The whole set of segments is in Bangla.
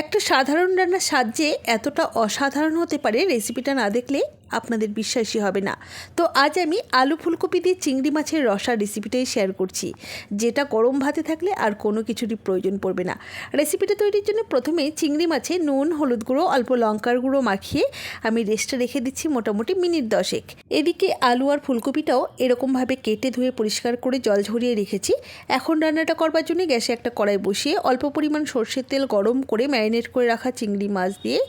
একটা সাধারণ রান্নার স্বাদ এতটা অসাধারণ হতে পারে রেসিপিটা না দেখলে আপনাদের বিশ্বাসই হবে না। তো আজ আমি আলু ফুলকপি দিয়ে চিংড়ি মাছের রসা রেসিপিটাই শেয়ার করছি। যেটা গরম ভাতে থাকলে আর কোনো কিছুরই প্রয়োজন পড়বে না। রেসিপিটা তৈরির জন্য প্রথমে চিংড়ি মাছে নুন, হলুদ গুঁড়ো, অল্প লঙ্কার গুঁড়ো মাখিয়ে আমি রেস্টে রেখে দিচ্ছি মোটামুটি মিনিট দশেক। এদিকে আলু আর ফুলকপিটাও এরকমভাবে কেটে ধুয়ে পরিষ্কার করে জল ঝরিয়ে রেখেছি। এখন রান্নাটা করবার জন্য গ্যাসে একটা কড়াই বসিয়ে অল্প পরিমাণ সর্ষের তেল গরম করে ম্যারিনেট করে রাখা চিংড়ি মাছ দিয়ে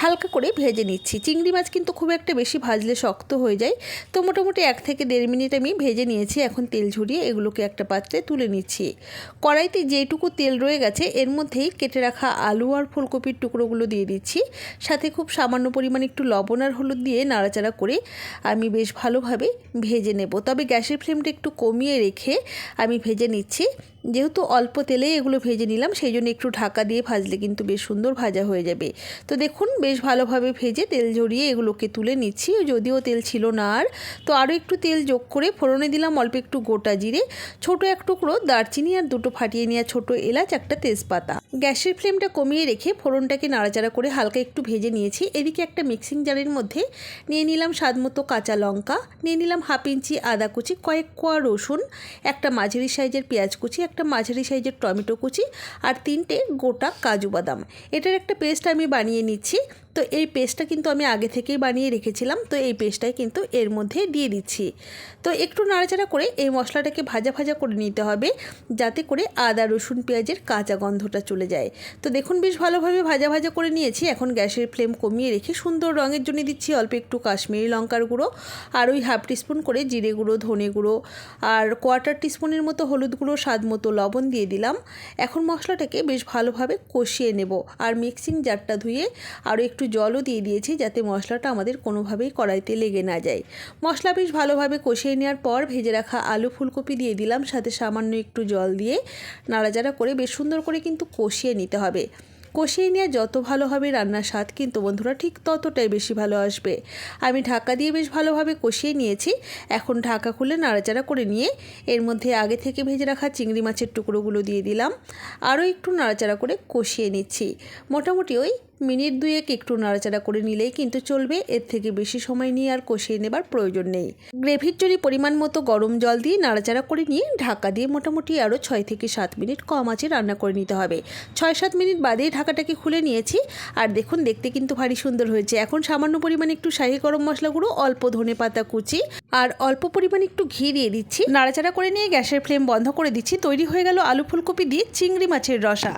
হালকা করে ভেজে নিচ্ছি। চিংড়ি মাছ কিন্তু খুব একটা ভাজলে শক্ত হয়ে যায়। তো মোটামুটি এক থেকে দেড় মিনিট আমি ভেজে নিয়েছি, এখন তেল ঝরিয়ে এগুলোকে একটা পাত্রে তুলে নিচ্ছি। কড়াইতে যেটুকু তেল রয়ে গেছে, এর মধ্যেই কেটে রাখা আলু আর ফুলকপির টুকরোগুলো দিয়ে দিচ্ছি। সাথে খুব সামান্য পরিমাণ একটু লবণ আর হলুদ দিয়ে নাড়াচাড়া করে আমি বেশ ভালোভাবে ভেজে নেব। তবে গ্যাসের ফ্লেমটা একটু কমিয়ে রেখে আমি ভেজে নিচ্ছি। যেহেতু অল্প তেলে এগুলো ভেজে নিলাম, সেই জন্য একটু ঢাকা দিয়ে ভাজলে কিন্তু বেশ সুন্দর ভাজা হয়ে যাবে। তো দেখুন, বেশ ভালোভাবে ভেজে তেল ঝরিয়ে এগুলোকে তুলে নিচ্ছি। যদিও তেল ছিল না আর। তো আরও একটু তেল যোগ করে ফোড়নে দিলাম অল্প একটু গোটা জিরে, ছোট এক টুকরো দারচিনি আর দুটো ফাটিয়ে নেওয়া ছোট এলাচ, একটা তেজপাতা। গ্যাসের ফ্লেমটা কমিয়ে রেখে ফোড়নটাকে নাড়াচাড়া করে হালকা একটু ভেজে নিয়েছি। এদিকে একটা মিক্সিং জারের মধ্যে নিয়ে নিলাম স্বাদ মতো কাঁচা লঙ্কা, নিয়ে নিলাম হাফ ইঞ্চি আদা কুচি, কয়েক কোয়া রসুন, একটা মাঝারি সাইজের পেঁয়াজ কুচি, একটা মাঝারি সাইজের টমেটো কুচি আর তিনটে গোটা কাজু বাদাম। এটার একটা পেস্ট আমি বানিয়ে নিচ্ছি। তো এই পেস্টটা কিন্তু আমি আগে থেকেই বানিয়ে রেখেছিলাম, তো এই পেস্টটাই কিন্তু এর মধ্যে দিয়ে দিচ্ছি। তো একটু নাড়াচাড়া করে এই মশলাটাকে ভাজা ভাজা করে নিতে হবে, যাতে করে আদা, রসুন, পেঁয়াজের কাঁচা গন্ধটা চলে যায়। তো দেখুন বেশ ভালোভাবে ভাজা ভাজা করে নিয়েছি, এখন গ্যাসের ফ্লেম কমিয়ে রেখে সুন্দর রঙের জন্য দিচ্ছি অল্প একটু কাশ্মীরি লঙ্কার গুঁড়ো, আর ওই হাফ টিস্পুন করে জিরে গুঁড়ো, ধনে গুঁড়ো, আর কোয়ার্টার টিস্পুনের মতো হলুদ গুঁড়ো, স্বাদ মতো লবণ দিয়ে দিলাম। এখন মশলাটাকে বেশ ভালোভাবে কষিয়ে নেব, আর মিক্সিং জারটা ধুয়ে আরও একটু জলও দিয়ে দিয়েছি যাতে মশলাটা আমাদের কোনোভাবেই কড়াইতে লেগে না যায়। মশলা বেশ ভালোভাবে কষিয়ে নেওয়ার পর ভেজে রাখা আলু ফুলকপি দিয়ে দিলাম, সাথে সামান্য একটু জল দিয়ে নাড়াচাড়া করে বেশ সুন্দর করে কিন্তু কষিয়ে নিতে হবে। কষিয়ে নেওয়া যত ভালো হবে রান্নার স্বাদ কিন্তু বন্ধুরা ঠিক ততটাই বেশি ভালো আসবে। আমি ঢাকা দিয়ে বেশ ভালোভাবে কষিয়ে নিয়েছি, এখন ঢাকা খুলে নাড়াচাড়া করে নিয়ে এর মধ্যে আগে থেকে ভেজে রাখা চিংড়ি মাছের টুকরোগুলো দিয়ে দিলাম। আরও একটু নাড়াচাড়া করে কষিয়ে নিচ্ছি। মোটামুটি ওই মিনিট দুয়েক একটু নাড়াচাড়া করে নিলেই কিন্তু চলবে। এর থেকে বেশি সময় নিয়ে আর কষিয়ে নেবার প্রয়োজন নেই। গ্রেভির জন্য পরিমাণ মতো গরম জল দিয়ে নাড়াচাড়া করে নিয়ে ঢাকা দিয়ে মোটামুটি আরও ছয় থেকে সাত মিনিট কম আঁচে রান্না করে নিতে হবে। ছয় সাত মিনিট বাদেই ঢাকাটাকে খুলে নিয়েছি। আর দেখুন, দেখতে কিন্তু ভারী সুন্দর হয়েছে। এখন সামান্য পরিমাণে একটু শাহি গরম মশলা গুঁড়ো, অল্প ধনে পাতা কুচি আর অল্প পরিমাণে একটু ঘি দিয়ে দিচ্ছি। নাড়াচাড়া করে নিয়ে গ্যাসের ফ্লেম বন্ধ করে দিচ্ছি। তৈরি হয়ে গেল আলু ফুলকপি দিয়ে চিংড়ি মাছের রসা।